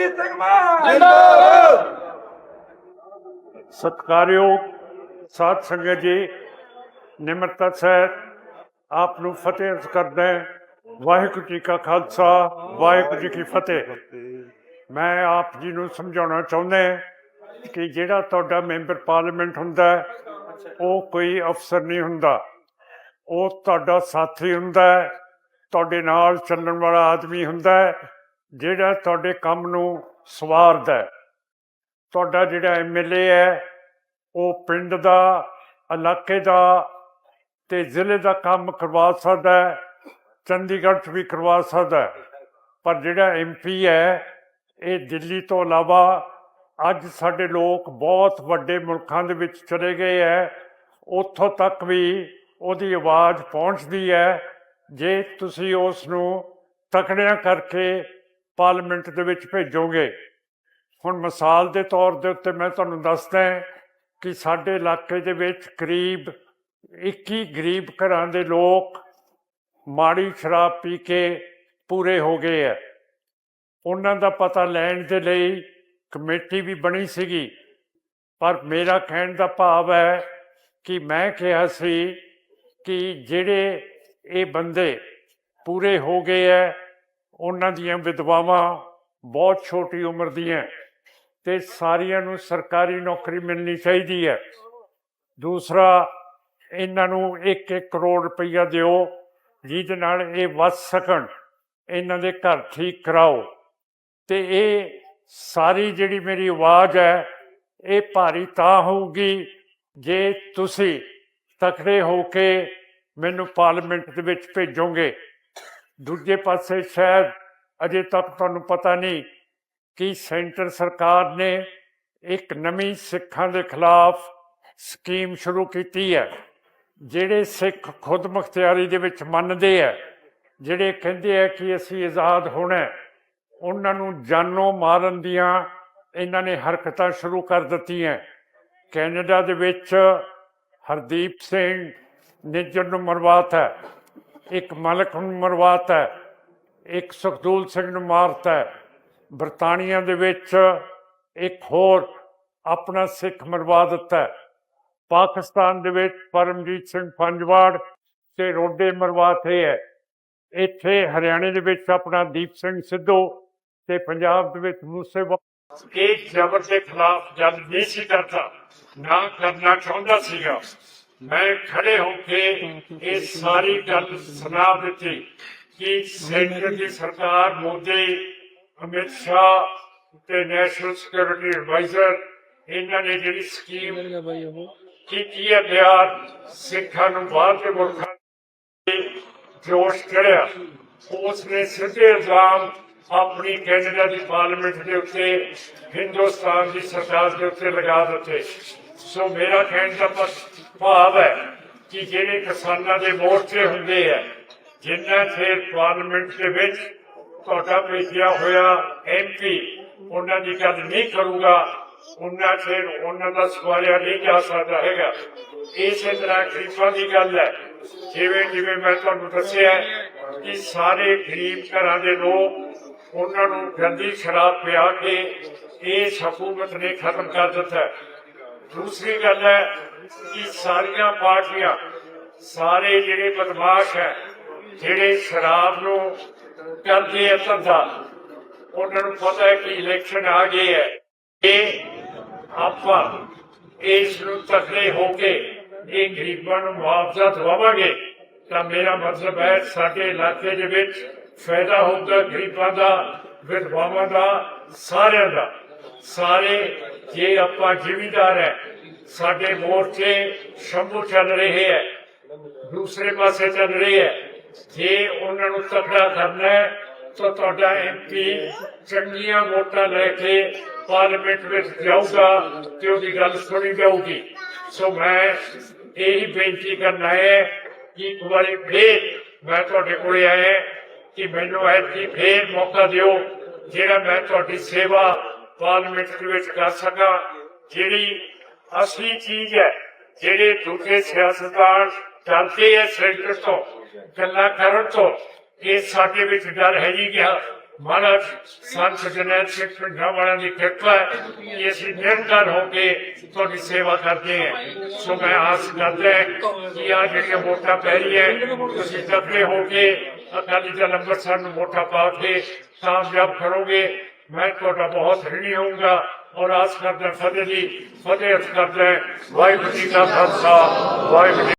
ਰਣਜੀਤ ਸਿੰਘ ਮਾਨ ਜਿੰਦਾਬਾਦ। ਸਤਿਕਾਰਯੋਗ ਸਾਧ ਸੰਗਤ ਜੀ, ਨਿਮਰਤਾ ਸਹਿਤ ਆਪ ਨੂੰ ਫਤਿਹ ਅਰਜ਼ ਕਰਦਾ ਵਾਹਿਗੁਰੂ ਜੀ ਕਾ ਖਾਲਸਾ, ਵਾਹਿਗੁਰੂ ਜੀ ਕੀ ਫਤਿਹ। ਮੈਂ ਆਪ ਜੀ ਨੂੰ ਸਮਝਾਉਣਾ ਚਾਹੁੰਦਾ ਕਿ ਜਿਹੜਾ ਤੁਹਾਡਾ ਮੈਂਬਰ ਪਾਰਲੀਮੈਂਟ ਹੁੰਦਾ ਉਹ ਕੋਈ ਅਫਸਰ ਨਹੀਂ ਹੁੰਦਾ। ਉਹ ਤੁਹਾਡਾ ਸਾਥੀ ਹੁੰਦਾ ਤੁਹਾਡੇ ਨਾਲ ਚੱਲਣ ਵਾਲਾ ਆਦਮੀ ਹੁੰਦਾ ਜਿਹੜਾ ਤੁਹਾਡੇ ਕੰਮ ਨੂੰ ਸਵਾਰਦਾ ਤੁਹਾਡਾ ਜਿਹੜਾ ਐਮਐਲਏ ਹੈ, ਉਹ ਪਿੰਡ ਦਾ, ਇਲਾਕੇ ਦਾ ਤੇ ਜ਼ਿਲ੍ਹੇ ਦਾ ਕੰਮ ਕਰਵਾ ਸਕਦਾ ਹੈ, ਚੰਡੀਗੜ੍ਹ 'ਚ ਵੀ ਕਰਵਾ ਸਕਦਾ ਹੈ। ਪਰ ਜਿਹੜਾ ਐਮਪੀ ਹੈ, ਇਹ ਦਿੱਲੀ ਤੋਂ ਇਲਾਵਾ ਅੱਜ ਸਾਡੇ ਲੋਕ ਬਹੁਤ ਵੱਡੇ ਮੁਲਕਾਂ ਦੇ ਵਿੱਚ ਚਲੇ ਗਏ ਹੈ, ਉੱਥੋਂ ਤੱਕ ਵੀ ਉਹਦੀ ਆਵਾਜ਼ ਪਹੁੰਚਦੀ ਹੈ। ਜੇ ਤੁਸੀਂ ਉਸ ਨੂੰ ਤਕੜਿਆਂ ਕਰਕੇ ਪਾਰਲੀਮੈਂਟ ਦੇ ਵਿੱਚ ਭੇਜੋਗੇ। ਹੁਣ ਮਿਸਾਲ ਦੇ ਤੌਰ ਦੇ ਉੱਤੇ ਮੈਂ ਤੁਹਾਨੂੰ ਦੱਸਦਾ ਕਿ ਸਾਡੇ ਇਲਾਕੇ ਦੇ ਵਿੱਚ ਕਰੀਬ 21 ਗਰੀਬ ਘਰਾਂ ਦੇ ਲੋਕ ਮਾੜੀ ਸ਼ਰਾਬ ਪੀ ਕੇ ਪੂਰੇ ਹੋ ਗਏ ਹੈ ਉਹਨਾਂ ਦਾ ਪਤਾ ਲੈਣ ਦੇ ਲਈ ਕਮੇਟੀ ਵੀ ਬਣੀ ਸੀਗੀ। ਪਰ ਮੇਰਾ ਕਹਿਣ ਦਾ ਭਾਵ ਹੈ ਕਿ ਮੈਂ ਕਿਹਾ ਸੀ ਕਿ ਜਿਹੜੇ ਇਹ ਬੰਦੇ ਪੂਰੇ ਹੋ ਗਏ ਹੈ ਉਹਨਾਂ ਦੀਆਂ ਵਿਧਵਾਵਾਂ ਬਹੁਤ ਛੋਟੀ ਉਮਰ ਦੀਆਂ ਤੇ ਸਾਰਿਆਂ ਨੂੰ ਸਰਕਾਰੀ ਨੌਕਰੀ ਮਿਲਣੀ ਚਾਹੀਦੀ ਹੈ। ਦੂਸਰਾ, ਇਹਨਾਂ ਨੂੰ 1-1 ਕਰੋੜ ਰੁਪਈਆ ਦਿਓ, ਜਿਹਦੇ ਨਾਲ ਇਹ ਵੱਧ ਸਕਣ। ਇਹਨਾਂ ਦੇ ਘਰ ਠੀਕ ਕਰਾਓ। ਤੇ ਇਹ ਸਾਰੀ ਜਿਹੜੀ ਮੇਰੀ ਆਵਾਜ਼ ਹੈ, ਇਹ ਭਾਰੀ ਤਾਂ ਹੋਊਗੀ ਜੇ ਤੁਸੀਂ ਤਕੜੇ ਹੋ ਕੇ ਮੈਨੂੰ ਪਾਰਲੀਮੈਂਟ ਦੇ ਵਿੱਚ ਭੇਜੋਗੇ। ਦੂਜੇ ਪਾਸੇ ਸ਼ਾਇਦ ਅਜੇ ਤੱਕ ਤੁਹਾਨੂੰ ਪਤਾ ਨਹੀਂ ਕਿ ਸੈਂਟਰ ਸਰਕਾਰ ਨੇ ਇੱਕ ਨਵੀਂ ਸਿੱਖਾਂ ਦੇ ਖਿਲਾਫ ਸਕੀਮ ਸ਼ੁਰੂ ਕੀਤੀ ਹੈ, ਜਿਹੜੇ ਸਿੱਖ ਖੁਦ ਮੁਖਤਿਆਰੀ ਦੇ ਵਿੱਚ ਮੰਨਦੇ ਆ ਜਿਹੜੇ ਕਹਿੰਦੇ ਆ ਕਿ ਅਸੀਂ ਆਜ਼ਾਦ ਹੋਣਾ ਉਹਨਾਂ ਨੂੰ ਜਾਨੋਂ ਮਾਰਨ ਦੀਆਂ ਇਹਨਾਂ ਨੇ ਹਰਕਤਾਂ ਸ਼ੁਰੂ ਕਰ ਦਿੱਤੀਆਂ। ਕੈਨੇਡਾ ਦੇ ਵਿੱਚ ਹਰਦੀਪ ਸਿੰਘ ਨਿੱਜਰ ਨੂੰ ਮਰਵਾਤਾ ਇੱਕ ਮਲਕ ਨੂੰ ਮਰਵਾਤਾ ਹੈ ਇੱਕ ਸੁਖਦੂਲ ਸਿੰਘ ਨੂੰ ਮਾਰਤਾ ਹੈ। ਬਰਤਾਨੀਆ ਦੇ ਵਿੱਚ ਇੱਕ ਹੋਰ ਆਪਣਾ ਸਿੱਖ ਮਰਵਾ ਦਿੱਤਾ ਹੈ। ਪਾਕਿਸਤਾਨ ਦੇ ਵਿੱਚ ਪਰਮਜੀਤ ਸਿੰਘ ਪੰਜਵਾੜ ਤੇ ਰੋਡੇ ਮਰਵਾਤੇ ਹੈ। ਇੱਥੇ ਹਰਿਆਣੇ ਦੇ ਵਿੱਚ ਆਪਣਾ ਦੀਪ ਸਿੰਘ ਸਿੱਧੂ ਤੇ ਪੰਜਾਬ ਦੇ ਵਿੱਚ ਮੂਸੇ ਇਹ ਜ਼ਬਰ ਦੇ ਖਿਲਾਫ ਜਦ ਨਹੀਂ ਸੀ ਕਰਦਾ ਨਾ ਕਰਨਾ ਚਾਹੁੰਦਾ ਸੀਗਾ ਮੈਂ ਖੜੇ ਹੋ ਕੇ ਇਹ ਸਾਰੀ ਗੱਲ ਸੁਣਾ ਦਿੱਤੀ ਕਿ ਸੈਂਟਰ ਦੀ ਸਰਕਾਰ ਮੋਦੀ, ਅਮਿਤ ਸ਼ਾਹ ਤੇ ਨੈਸ਼ਨਲ ਸਿਕਿਉਰਿਟੀ ਐਡਵਾਈਜ਼ਰ ਇਹਨਾਂ ਨੇ ਜਿਹੜੀ ਸਕੀਮ ਕੀਤੀ ਹੈ ਬਿਆਰ ਸਿੱਖਾਂ ਨੂੰ ਬਾਹਰ ਦੇ ਮੁਲਕਾਂ ਦੇ ਜੋਸ਼ ਚੜਿਆ ਉਸ ਨੇ ਸਿੱਧੇ ਇਲਜ਼ਾਮ ਆਪਣੀ ਕੈਨੇਡਾ ਦੀ ਪਾਰਲੀਮੈਂਟ ਦੇ ਉੱਤੇ, ਹਿੰਦੁਸਤਾਨ ਦੀ ਸਰਕਾਰ ਦੇ ਉੱਤੇ ਲਗਾ ਦਿੱਤੇ। ਸੋ ਮੇਰਾ ਕਹਿਣ ਦਾ ਬਸ ਭਾਵ ਹੈ ਕਿ ਜਿਹੜੇ ਕਿਸਾਨਾਂ ਦੇ ਮੋਰਚੇ ਹੁੰਦੇ ਆ, ਜਿੰਨਾ ਚਿਰ ਪਾਰਲੀਮੈਂਟ ਦੇ ਵਿੱਚ ਤੁਹਾਡਾ ਭੇਜਿਆ ਹੋਇਆ ਐਮਪੀ ਉਹਨਾਂ ਦੀ ਗੱਲ ਨਹੀਂ ਕਰੂਗਾ, ਉਹਨਾਂ ਚਿਰ ਉਹਨਾਂ ਦਾ ਸਵਾਰਿਆ ਨਹੀਂ ਜਾ ਸਕਦਾ ਹੈਗਾ। ਇਸੇ ਤਰ੍ਹਾਂ ਗਰੀਬਾਂ ਦੀ ਗੱਲ ਹੈ। ਜਿਵੇਂ ਜਿਵੇਂ ਮੈਂ ਤੁਹਾਨੂੰ ਦੱਸਿਆ ਕਿ ਸਾਰੇ ਗਰੀਬ ਘਰਾਂ ਦੇ ਲੋਕ ਉਹਨਾਂ ਨੂੰ ਗੰਦੀ ਸ਼ਰਾਬ ਪਿਆ ਕੇ ਇਸ ਹਕੂਮਤ ਨੇ ਖਤਮ ਕਰ ਦਿੱਤਾ। ਦੂਸਰੀ ਗੱਲ ਹੈ ਕਿ ਸਾਰੀਆਂ ਪਾਰਟੀਆਂ, ਸਾਰੇ ਜਿਹੜੇ ਬਦਮਾਸ਼ ਹੈ, ਜਿਹੜੇ ਸ਼ਰਾਬ ਨੂੰ ਕਰਦੇ ਆ ਧੰਦਾ, ਉਹਨਾਂ ਨੂੰ ਪਤਾ ਹੈ ਕਿ ਇਲੈਕਸ਼ਨ ਆ ਗਏ ਹੈ। ਇਹ ਆਪਾਂ ਇਸ ਨੂੰ ਤਕੜੇ ਹੋ ਕੇ ਇਹ ਗਰੀਬਾਂ ਨੂੰ ਮੁਆਵਜ਼ਾ ਦਵਾਵਾਂਗੇ। ਤਾਂ ਮੇਰਾ ਮਤਲਬ ਹੈ, ਸਾਡੇ ਇਲਾਕੇ ਦੇ ਵਿੱਚ ਫਾਇਦਾ ਹੋਊਗਾ ਗਰੀਬਾਂ ਦਾ, ਵਿਧਵਾਵਾਂ ਦਾ, ਸਾਰਿਆਂ ਦਾ। ਸਾਰੇ ਜੇ ਆਪਾਂ ਜ਼ਿਮੀਦਾਰ ਹੈ, ਸਾਡੇ ਮੋਰਚੇ ਸ਼ੰਭੂ ਚੱਲ ਰਹੇ ਹੈ, ਦੂਸਰੇ ਪਾਸੇ ਚੱਲ ਰਹੇ ਹੈ, ਜੇ ਉਹਨਾਂ ਨੂੰ ਤਕੜਾ ਕਰਨਾ ਹੈ, ਤਾਂ ਤੁਹਾਡਾ ਐਮਪੀ ਚੰਗੀਆਂ ਵੋਟਾਂ ਲੈ ਕੇ ਪਾਰਲੀਮੈਂਟ ਵਿੱਚ ਜਾਊਗਾ ਤੇ ਉਹਦੀ ਗੱਲ ਸੁਣੀ ਜਾਊਗੀ। ਸੋ ਮੈਂ ਇਹੀ ਬੇਨਤੀ ਕਰਨਾ ਹੈ ਕਿ ਇੱਕ ਵਾਰੀ ਫੇਰ ਮੈਂ ਤੁਹਾਡੇ ਕੋਲੇ ਆਇਆ ਕਿ ਮੈਨੂੰ ਐਤਕੀ ਫੇਰ ਮੌਕਾ ਦਿਓ ਜਿਹੜਾ ਮੈਂ ਤੁਹਾਡੀ ਸੇਵਾ ਪਾਰਲੀਮੈਂਟ ਦੇ ਵਿੱਚ ਕਰ ਸਕਾਂ, ਜਿਹੜੀ ਅਸਲੀ ਚੀਜ਼ ਹੈ, ਜਿਹੜੇ ਦੂਜੇ ਸਿਆਸਤਦਾਨ ਡਰਦੇ ਐ ਸੈਂਟਰ ਤੋਂ, ਗੱਲਾਂ ਕਰਨ ਤੋਂ, ਇਹ ਸਾਡੇ ਵਿੱਚ ਡਰ ਹੈ ਜੀ ਗਿਆ ਮਹਾਰਾਜ, ਸੰਤ ਜਨੈਲ ਸਿੰਘ ਪਿੰਡਾਂ ਵਾਲਿਆਂ ਦੀ ਕਿਰਪਾ ਕਿ ਅਸੀਂ ਨਿਰੰਤਰ ਹੋ ਕੇ ਤੁਹਾਡੀ ਸੇਵਾ ਕਰਦੇ ਹਾਂ। ਸੋ ਮੈਂ ਆਸ ਕਰਦਾ ਕਿ ਆ ਜਿਹੜੀਆਂ ਵੋਟਾਂ ਪੈ ਰਹੀ ਹੈ, ਤੁਸੀਂ ਡੱਬੇ ਹੋ ਕੇ ਅਕਾਲੀ ਦਲ ਅੰਮ੍ਰਿਤਸਰ ਨੂੰ ਵੋਟਾਂ ਪਾ ਕੇ ਕਾਮਯਾਬ ਕਰੋਗੇ। ਮੈਂ ਤੁਹਾਡਾ ਬਹੁਤ ಋਣੀ ਹੋਊਂਗਾ ਔਰ ਆਸ ਕਰਦਾ ਫਤਿਹ ਦੀ ਫਤਿਹ ਕਰਦਾ ਵਾਹਿਗੁਰੂ ਜੀ ਕਾ ਖਾਲਸਾ, ਵਾਹਿਗੁਰੂ ਜੀ